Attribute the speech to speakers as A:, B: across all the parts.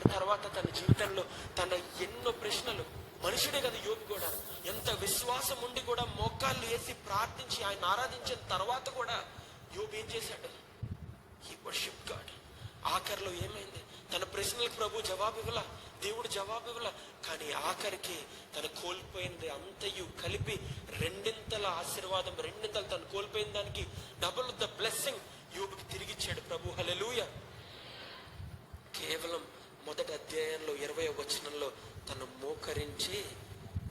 A: మాట్లాడిన తర్వాత తన జీవితంలో తన ఎన్నో ప్రశ్నలు. మనుషుడే కదా యోగి కూడా. ఎంత విశ్వాసం ఉండి కూడా మోకాళ్ళు వేసి ప్రార్థించి ఆయన ఆరాధించిన తర్వాత కూడా యోగి ఏం చేశాడు? ఈ వర్షిప్ గాడ్ ఆఖరిలో ఏమైంది? తన ప్రశ్నలకు ప్రభు జవాబు ఇవ్వలా? దేవుడు జవాబు ఇవ్వలా? కానీ ఆఖరికి తను కోల్పోయింది అంతయు కలిపి రెండింతల ఆశీర్వాదం రెండింతలు తను కోల్పోయిన దానికి డబుల్ ద బ్లెస్సింగ్ యోబుకి తిరిగిచ్చాడు ప్రభు. హలెలూయ కేవలం మొదటి అధ్యాయంలో ఇరవై వచనంలో తను మోకరించి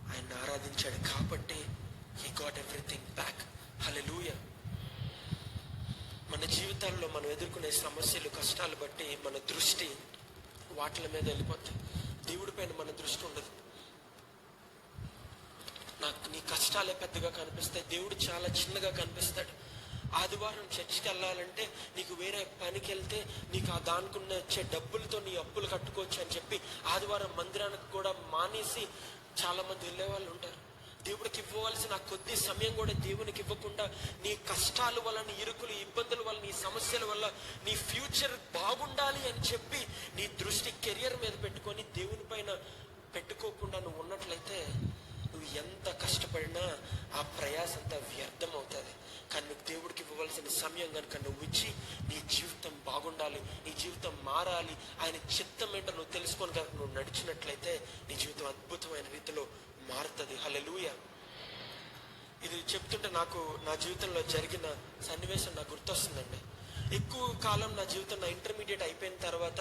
A: ఆయన ఆరాధించాడు కాబట్టి he got everything back hallelujah మన జీవితాల్లో మనం ఎదుర్కొనే సమస్యలు కష్టాలు బట్టి మన దృష్టి వాటిల మీద వెళ్ళిపోతాయి దేవుడి పైన మన దృష్టి ఉండదు. నాకు నీ కష్టాలే పెద్దగా కనిపిస్తాయి. దేవుడు చాలా చిన్నగా కనిపిస్తాడు. ఆదివారం చర్చికి వెళ్ళాలంటే నీకు వేరే పనికి వెళ్తే నీకు ఆ దానికున్న వచ్చే డబ్బులతో నీ అప్పులు కట్టుకోవచ్చు అని చెప్పి ఆదివారం మందిరానికి కూడా మానేసి చాలామంది వెళ్ళేవాళ్ళు వెళ్ళే వాళ్ళు ఉంటారు. దేవుడికి ఇవ్వవలసిన కొద్ది సమయం కూడా దేవునికి ఇవ్వకుండా నీ కష్టాల వల్ల నీ ఇరుకులు ఇబ్బందుల వల్ల నీ సమస్యల వల్ల నీ ఫ్యూచర్ బాగుండాలి అని చెప్పి నీ దృష్టి కెరియర్ మీద పెట్టుకొని దేవుని పైన పెట్టుకోకుండా నువ్వు ఉన్నట్లయితే నువ్వు ఎంత కష్టపడినా ఆ ప్రయాస అంతా వ్యర్థం అవుతుంది కానీ నువ్వు దేవుడికి ఇవ్వవలసిన సమయం కనుక నువ్వు ఇచ్చి నీ జీవితం బాగుండాలి నీ జీవితం మారాలి. ఆయన చిత్తం ఏంటో నువ్వు తెలుసుకొని కనుక నువ్వు నడిచినట్లయితే నీ జీవితం అద్భుతమైన రీతిలో మారుతుంది. హల్లెలూయ ఇది చెప్తుంటే నాకు నా జీవితంలో జరిగిన సన్నివేశం నాకు గుర్తొస్తుందండి. ఎక్కువ కాలం నా జీవితం నా ఇంటర్మీడియట్ అయిపోయిన తర్వాత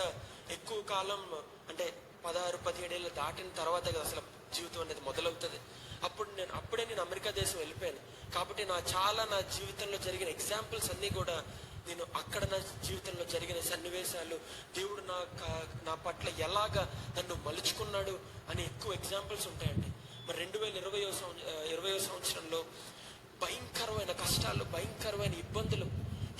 A: ఎక్కువ కాలం అంటే పదహారు పదిహేడేళ్ళు దాటిన తర్వాత కదా అసలు జీవితం అనేది మొదలవుతుంది. అప్పుడు నేను అప్పుడే నేను అమెరికా దేశం వెళ్ళిపోయాను. కాబట్టి నా చాలా నా జీవితంలో జరిగిన ఎగ్జాంపుల్స్ అన్నీ కూడా నేను అక్కడ నా జీవితంలో జరిగిన సన్నివేశాలు దేవుడు నా నా పట్ల ఎలాగా నన్ను మలుచుకున్నాడు అని ఎక్కువ ఎగ్జాంపుల్స్ ఉంటాయండి. మరి రెండు వేల ఇరవయో ఇరవయో సంవత్సరంలో భయంకరమైన కష్టాలు భయంకరమైన ఇబ్బందులు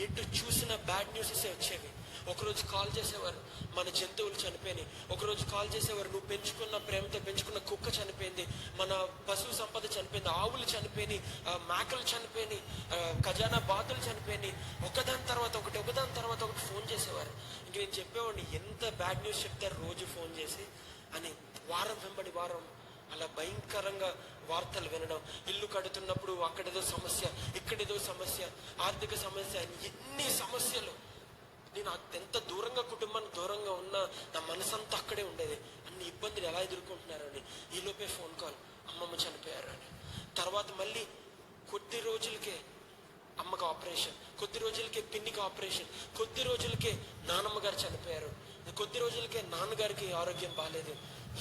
A: ఎటు చూసిన బ్యాడ్ న్యూసెస్ వచ్చేవి. ఒకరోజు కాల్ చేసేవారు మన జంతువులు చనిపోయినాయి. ఒకరోజు కాల్ చేసేవారు నువ్వు పెంచుకున్న ప్రేమతో పెంచుకున్న కుక్క చనిపోయింది మన పశువు సంపద చనిపోయింది ఆవులు చనిపోయినాయి మేకలు చనిపోయినాయి ఖజానా బాతులు చనిపోయినాయి. ఒకదాని తర్వాత ఒకటి ఒకదాని తర్వాత ఒకటి ఫోన్ చేసేవారు. ఇంక నేను చెప్పేవాడిని ఎంత బ్యాడ్ న్యూస్ చెప్తారు రోజు ఫోన్ చేసి అని వారం వెంబడి వారం అలా భయంకరంగా వార్తలు వినడం ఇల్లు కడుతున్నప్పుడు అక్కడేదో సమస్య ఇక్కడేదో సమస్య ఆర్థిక సమస్య ఎన్ని సమస్యలు నేను ఎంత దూరంగా కుటుంబానికి దూరంగా ఉన్నా నా మనసంతా అక్కడే ఉండేది. అన్ని ఇబ్బందులు ఎలా ఎదుర్కొంటున్నారని. ఈలోపే ఫోన్ కాల్. అమ్మమ్మ చనిపోయారు అని తర్వాత మళ్ళీ కొద్ది రోజులకే అమ్మకి ఆపరేషన్. కొద్ది రోజులకే పిన్నికి ఆపరేషన్. కొద్ది రోజులకే నానమ్మ గారు చనిపోయారు. కొద్ది రోజులకే నాన్నగారికి ఆరోగ్యం బాగాలేదు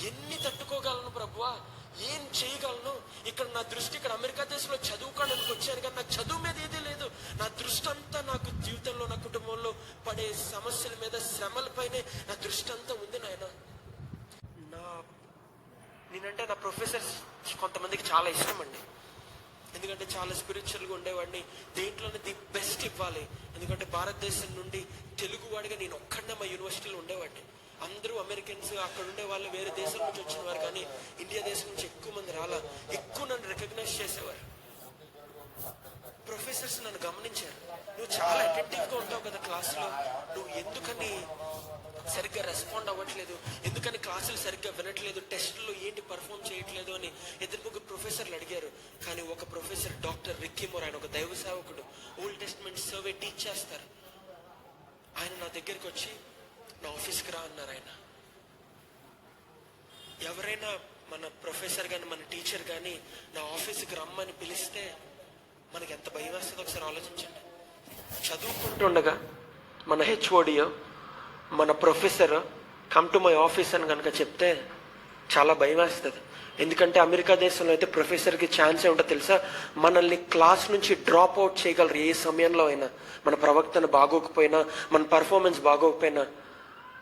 A: ఎన్ని తట్టుకోగలను ప్రభువా? ఏం చేయగలను? ఇక్కడ నా దృష్టి ఇక్కడ అమెరికా దేశంలో చదువుకోవడానికి వచ్చాను? కానీ నాకు చదువు మీద ఏదీ లేదు. నా దృష్టి అంతా నాకు జీవితంలో నా కుటుంబంలో పడే సమస్యల మీద శ్రమలపైనే నా దృష్టి అంతా ఉంది నాయన. నా నేనంటే నా ప్రొఫెసర్స్ కొంతమందికి చాలా ఇష్టం అండి. ఎందుకంటే చాలా స్పిరిచువల్గా ఉండేవాడిని. దేంట్లోనే ది బెస్ట్ ఇవ్వాలి. ఎందుకంటే భారతదేశం నుండి తెలుగు వాడిగా నేను ఒక్కడనే మా యూనివర్సిటీలో ఉండేవాడిని. అందరూ అమెరికన్స్ అక్కడ ఉండే వాళ్ళు వేరే దేశం నుంచి వచ్చిన వారు కానీ ఇండియా దేశం నుంచి ఎక్కువ మంది రాలా. ఎక్కువ నన్ను రికగ్నైజ్ చేసేవారు. ప్రొఫెసర్స్ నన్ను గమనించారు. నువ్వు చాలా అటెంటివ్గా ఉంటావు కదా క్లాస్లో నువ్వు ఎందుకని సరిగ్గా రెస్పాండ్ అవ్వట్లేదు? ఎందుకని క్లాసులు సరిగ్గా వినట్లేదు? టెస్టుల్లో ఏంటి పర్ఫామ్ చేయట్లేదు? అని ఇద్దరు ముగ్గురు ప్రొఫెసర్లు అడిగారు. కానీ ఒక ప్రొఫెసర్ డాక్టర్ రిక్కిమోర్ ఆయన ఒక దైవ సేవకుడు. ఓల్డ్ టెస్ట్మెంట్ సర్వే టీచ్ చేస్తారు. ఆయన నా దగ్గరికి వచ్చి నా ఆఫీస్కి రా అన్నారు ఆయన. ఎవరైనా మన ప్రొఫెసర్ కానీ మన టీచర్ కానీ నా ఆఫీస్కి రమ్మని పిలిస్తే మనకి ఎంత భయం వేస్తుందో ఒకసారి ఆలోచించండి. చదువుకుంటుండగా మన హెచ్ఓడియో మన professor come to my office అని కనుక చెప్తే చాలా భయం వేస్తుంది. ఎందుకంటే అమెరికా దేశంలో అయితే ప్రొఫెసర్కి ఛాన్సే ఉంటుంది తెలుసా? మనల్ని క్లాస్ నుంచి డ్రాప్ అవుట్ చేయగలరు ఏ సమయంలో అయినా. మన ప్రవక్తన బాగోకపోయినా మన పర్ఫార్మెన్స్ బాగోకపోయినా.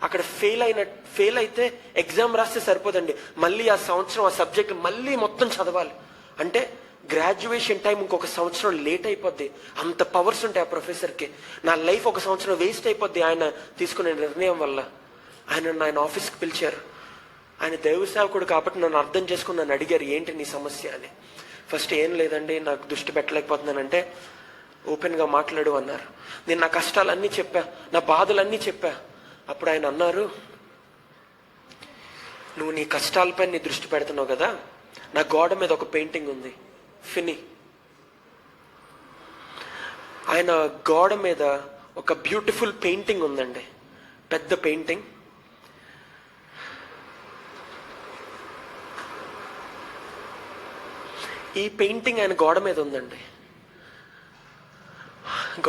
A: అక్కడ ఫెయిల్ అయిన ఫెయిల్ అయితే ఎగ్జామ్ రాస్తే సరిపోదండి. మళ్ళీ ఆ సంవత్సరం ఆ సబ్జెక్ట్ మళ్ళీ మొత్తం చదవాలి. అంటే గ్రాడ్యుయేషన్ టైం ఇంకొక సంవత్సరం లేట్ అయిపోద్ది. అంత పవర్స్ ఉంటాయి ఆ ప్రొఫెసర్కి నా లైఫ్ ఒక సంవత్సరం వేస్ట్ అయిపోద్ది ఆయన తీసుకునే నిర్ణయం వల్ల. ఆయన ఆయన ఆఫీస్కి పిలిచారు. ఆయన దైవ సేవకుడు కాబట్టి నన్ను అర్థం చేసుకుని నన్ను అడిగారు ఏంటి నీ సమస్య? అని. ఫస్ట్ ఏం లేదండి నాకు దృష్టి పెట్టలేకపోతున్నానంటే ఓపెన్గా మాట్లాడు అన్నారు. నేను నా కష్టాలన్నీ చెప్పా నా బాధలన్నీ చెప్పా. అప్పుడు ఆయన అన్నారు నువ్వు నీ కష్టాలపై నీ దృష్టి పెడుతున్నావు కదా? నా గోడ మీద ఒక పెయింటింగ్ ఉంది. ఫిని. ఆయన గోడ మీద ఒక బ్యూటిఫుల్ పెయింటింగ్ ఉందండి. పెద్ద పెయింటింగ్. ఈ పెయింటింగ్ ఆయన గోడ మీద ఉందండి.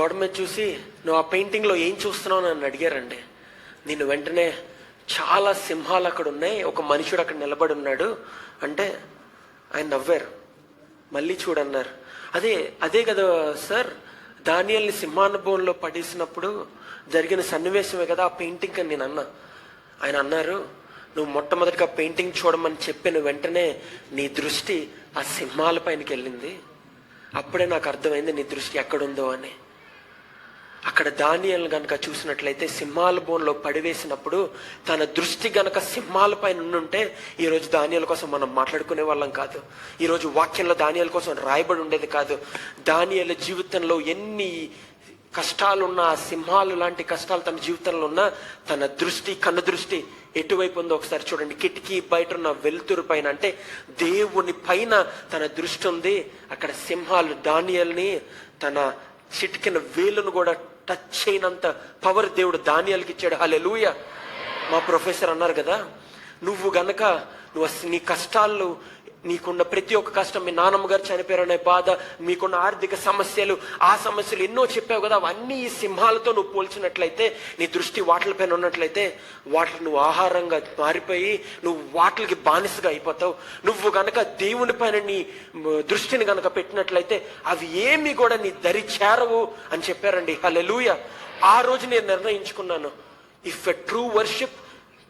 A: గోడ మీద చూసి నువ్వు ఆ పెయింటింగ్లో ఏం చూస్తున్నావు? అని నన్ను అడిగారండి. నేను వెంటనే చాలా సింహాలు అక్కడ ఉన్నాయి. ఒక మనుషుడు అక్కడ నిలబడి ఉన్నాడు. అంటే ఆయన నవ్వారు. మళ్ళీ చూడన్నారు. అదే అదే కదా సార్ దానియల్ని సింహానుభవంలో పడేసినప్పుడు జరిగిన సన్నివేశమే కదా ఆ పెయింటింగ్ అని నేను అన్నా. ఆయన అన్నారు నువ్వు మొట్టమొదటిగా పెయింటింగ్ చూడమని చెప్పిన వెంటనే నీ దృష్టి ఆ సింహాల పైనకి వెళ్ళింది. అప్పుడే నాకు అర్థమైంది నీ దృష్టి ఎక్కడుందో అని. అక్కడ దానియల్ గనక చూసినట్లయితే సింహాల బోన్లో పడివేసినప్పుడు తన దృష్టి గనక సింహాల పైన ఉండుంటే ఈరోజు ధాన్యాల కోసం మనం మాట్లాడుకునే వాళ్ళం కాదు. ఈరోజు వాక్యంలో దానియల కోసం రాయబడి ఉండేది కాదు. దానియల జీవితంలో ఎన్ని కష్టాలున్నా సింహాలు లాంటి కష్టాలు తన జీవితంలో ఉన్నా తన దృష్టి కన్ను దృష్టి ఎటువైపు ఉందో ఒకసారి చూడండి. కిటికీ బయట ఉన్న వెలుతురు పైన అంటే దేవుని పైన తన దృష్టి ఉంది. అక్కడ సింహాలు ధాన్యాల్ని తన చిటికిన వేలును కూడా టచ్ చేయనంత పవర్ దేవుడు ధాన్యాలకి ఇచ్చాడు. హలెలూయ మా ప్రొఫెసర్ అన్నారు కదా నువ్వు గనక నువ్వు నీ కష్టాల్లో నీకున్న ప్రతి ఒక్క కష్టం మీ నాన్నమ్మ గారు చనిపోయారనే బాధ మీకున్న ఆర్థిక సమస్యలు ఆ సమస్యలు ఎన్నో చెప్పావు కదా అవన్నీ ఈ సింహాలతో నువ్వు పోల్చినట్లయితే నీ దృష్టి వాటిపైన ఉన్నట్లయితే వాటిని నువ్వు ఆహారంగా మారిపోయి నువ్వు వాటికి బానిసగా అయిపోతావు. నువ్వు గనక దేవుని పైన నీ దృష్టిని గనక పెట్టినట్లయితే అవి ఏమి కూడా నీ దరి చేరవు అని చెప్పారండి. హల్లెలూయా. ఆ రోజు నేను నిర్ణయించుకున్నాను. If a true worship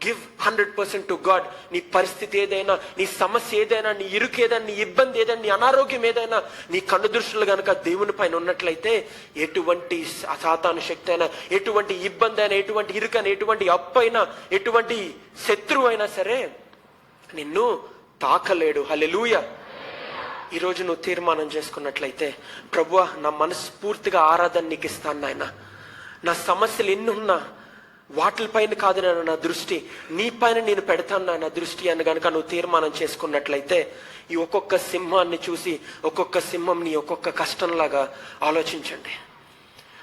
A: give hundred percent to God నీ పరిస్థితి ఏదైనా నీ సమస్య ఏదైనా నీ ఇరుకు ఏదైనా నీ ఇబ్బంది ఏదైనా నీ అనారోగ్యం ఏదైనా నీ కన్ను దృష్టిలు కనుక దేవుని పైన ఉన్నట్లయితే ఎటువంటి సాతాను శక్తి అయినా ఎటువంటి ఇబ్బంది అయినా ఎటువంటి ఇరుకైనా ఎటువంటి అప్పు అయినా ఎటువంటి శత్రువు అయినా సరే నిన్ను తాకలేడు. హలెలూయ ఈరోజు నువ్వు తీర్మానం చేసుకున్నట్లయితే ప్రభువా నా మనస్ఫూర్తిగా ఆరాధన నీకు ఇస్తాను నాయన. నా సమస్యలు ఎన్నున్నా వాటిపైన కాదు నేను నా దృష్టి నీ పైన నేను పెడతాను నా దృష్టి అని గనుక నువ్వు తీర్మానం చేసుకున్నట్లయితే ఈ ఒక్కొక్క సింహాన్ని చూసి ఒక్కొక్క సింహంని ఒక్కొక్క కష్టంలాగా ఆలోచించండి.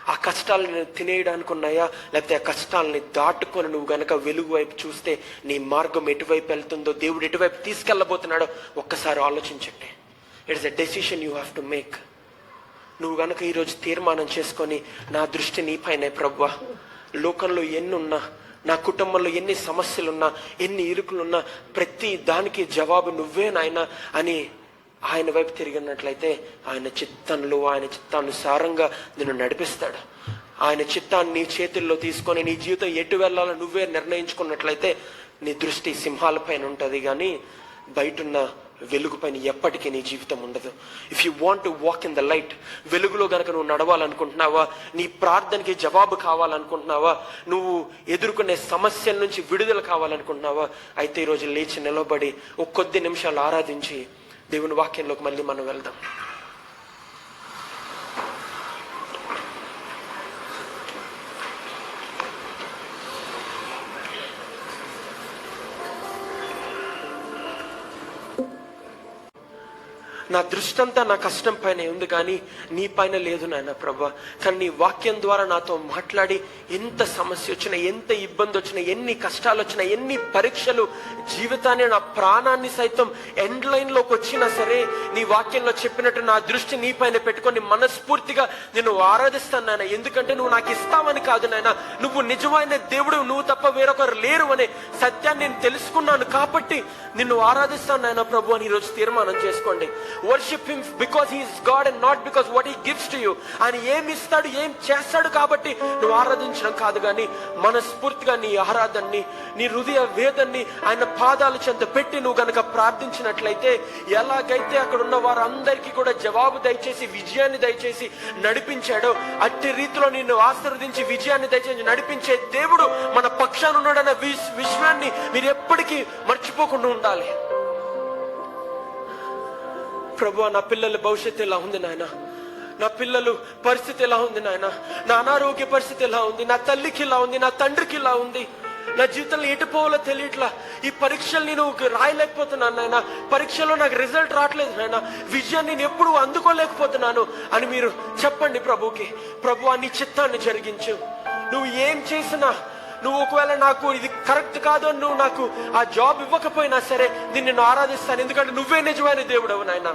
A: ఆ కష్టాలను తినేయడానికి ఉన్నాయా? లేకపోతే ఆ కష్టాలని దాటుకొని నువ్వు గనక వెలుగు వైపు చూస్తే నీ మార్గం ఎటువైపు వెళ్తుందో దేవుడు ఎటువైపు తీసుకెళ్ళబోతున్నాడో ఒక్కసారి ఆలోచించండి. It's a decision you have to make నువ్వు గనక ఈరోజు తీర్మానం చేసుకొని నా దృష్టి నీ పైన ప్రవ్వా. లోకంలో ఎన్నున్నా నా కుటుంబంలో ఎన్ని సమస్యలున్నా ఎన్ని ఇరుకులున్నా ప్రతి దానికి జవాబు నువ్వే నాయన అని ఆయన వైపు తిరిగినట్లయితే ఆయన చిత్తంలో ఆయన చిత్తానుసారంగా నిన్ను నడిపిస్తాడు. ఆయన చిత్తాన్ని నీ చేతుల్లో తీసుకొని నీ జీవితం ఎటు వెళ్ళాలో నువ్వే నిర్ణయించుకున్నట్లయితే నీ దృష్టి సింహాలపైన ఉంటుంది కానీ బయటున్న వెలుగు పైన ఎప్పటికీ నీ జీవితం ఉండదు. If you want to walk in the light వెలుగులో గనక నువ్వు నడవాలనుకుంటున్నావా నీ ప్రార్థనకి జవాబు కావాలనుకుంటున్నావా నువ్వు ఎదుర్కొనే సమస్యల నుంచి విడుదల కావాలనుకుంటున్నావా అయితే ఈరోజు లేచి నిలబడి ఒక కొద్ది నిమిషాలు ఆరాధించి దేవుని వాక్యంలోకి మళ్ళీ మనం వెళ్దాం. నా దృష్టి అంతా నా కష్టం పైన ఉంది కానీ నీ పైన లేదు నాయన ప్రభా. కానీ నీ వాక్యం ద్వారా నాతో మాట్లాడి ఎంత సమస్య వచ్చినా ఎంత ఇబ్బంది వచ్చినా ఎన్ని కష్టాలు వచ్చినా ఎన్ని పరీక్షలు జీవితాన్ని నా ప్రాణాన్ని సైతం ఎండ్ లైన్లోకి వచ్చినా సరే నీ వాక్యంలో చెప్పినట్టు నా దృష్టి నీ పైన పెట్టుకొని మనస్ఫూర్తిగా నేను ఆరాధిస్తాను నాయన. ఎందుకంటే నువ్వు నాకు ఇస్తావని కాదు నాయన. నువ్వు నిజమైన దేవుడు నువ్వు తప్ప వేరొకరు లేరు అనే సత్యాన్ని నేను తెలుసుకున్నాను కాబట్టి నిన్ను ఆరాధిస్తాను నాయన ప్రభు అని ఈరోజు తీర్మానం చేసుకోండి. Worship him because he's God and not because what he gives to you ఆయన ఏం ఇస్తాడు ఏం చేస్తాడు కాబట్టి నువ్వు ఆరాధించడం కాదు కానీ మనస్ఫూర్తిగా నీ ఆరాధనని నీ హృదయ వేదన్ని ఆయన పాదాల చెంత పెట్టి నువ్వు గనక ప్రార్థించినట్లయితే ఎలాగైతే అక్కడ ఉన్న వారందరికీ కూడా జవాబు దయచేసి విజయాన్ని దయచేసి నడిపించాడో అట్టి రీతిలో నిన్ను ఆశీర్వదించి విజయాన్ని దయచేసి నడిపించే దేవుడు మన పక్షాన ఉన్నాడన్న విశ్వాన్ని విషయాన్ని మీరు ఎప్పటికీ మర్చిపోకుండా ఉండాలి. ప్రభు నా పిల్లల భవిష్యత్తు ఎలా ఉంది నాయన? నా పిల్లలు పరిస్థితి ఎలా ఉంది నాయన? నా అనారోగ్య పరిస్థితి ఎలా ఉంది? నా తల్లికి ఇలా ఉంది? నా తండ్రికి ఇలా ఉంది? నా జీవితంలో ఎటు పోవాలో తెలియట్లా? ఈ పరీక్షలు నేను రాయలేకపోతున్నాను నాయన. పరీక్షలో నాకు రిజల్ట్ రావట్లేదు నాయన. విజయాన్ని నేను ఎప్పుడు అందుకోలేకపోతున్నాను అని మీరు చెప్పండి ప్రభుకి. ప్రభు నీ చిత్తాన్ని జరిగించు. నువ్వు ఏం చేసినా నువ్వు ఒకవేళ నాకు ఇది కరెక్ట్ కాదు అని నువ్వు నాకు ఆ జాబ్ ఇవ్వకపోయినా సరే నేను నిన్ను ఆరాధిస్తాను. ఎందుకంటే నువ్వే నిజమైన దేవుడవు నాయన.